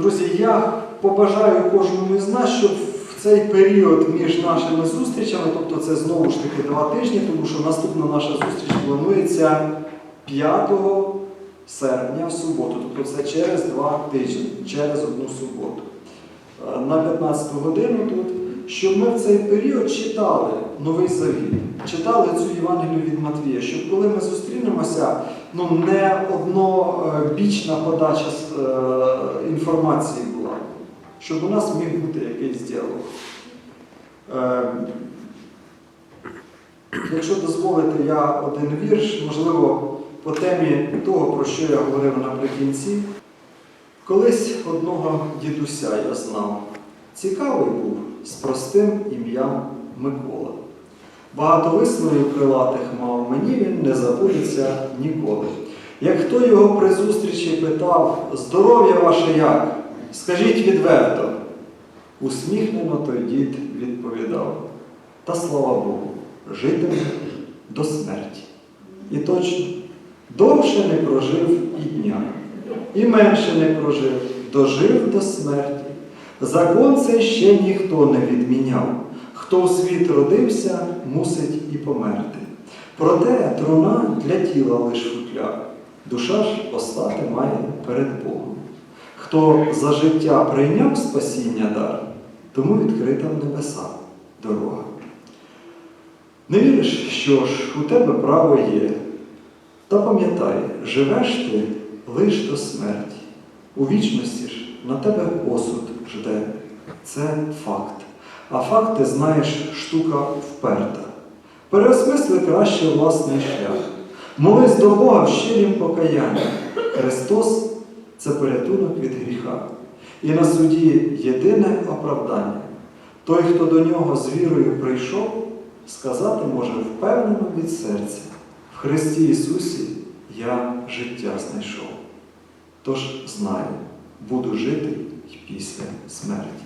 Друзі, я побажаю кожному із нас, щоб в цей період між нашими зустрічами, тобто це знову ж таки два тижні, тому що наступна наша зустріч планується 5 серпня в суботу, тобто це через два тижні, через одну суботу. Е, На 15 годину тут, щоб ми в цей період читали Новий Завіт, читали цю Євангелію від Матвія, щоб коли ми зустрінемося, ну не однобічна подача е, інформації була, щоб у нас міг бути якийсь діалог. Е, Якщо дозволите, я один вірш, можливо, по темі того, про що я говорив наприкінці. Колись одного дідуся я знав. Цікавий був з простим ім'ям Микола. Багато висловів крилатих мав, мені він не забудеться ніколи. Як хто його при зустрічі питав, здоров'я ваше як? Скажіть відверто. Усміхнено той дід відповідав. Та слава Богу, житиме до смерті. І точно, довше не прожив і дня, і менше не прожив, дожив до смерті. Закон цей ще ніхто не відміняв. Хто в світ родився, мусить і померти. Проте труна для тіла лиш футляр, душа ж постати має перед Богом. Хто за життя прийняв спасіння дар, тому відкрита в небеса дорога. Не віриш, що ж у тебе право є. Та пам'ятай, живеш ти лиш до смерті. У вічності ж на тебе осуд жде. Це факт. А факт, ти знаєш, штука вперта. Переосмисли краще власний шлях. Молись до Бога в щирім покаянні. Христос це порятунок від гріха. І на суді єдине оправдання. Той, хто до нього з вірою прийшов, сказати може впевнено від серця. В Христі Ісусі я життя знайшов. Тож знаю, буду жити після смерті.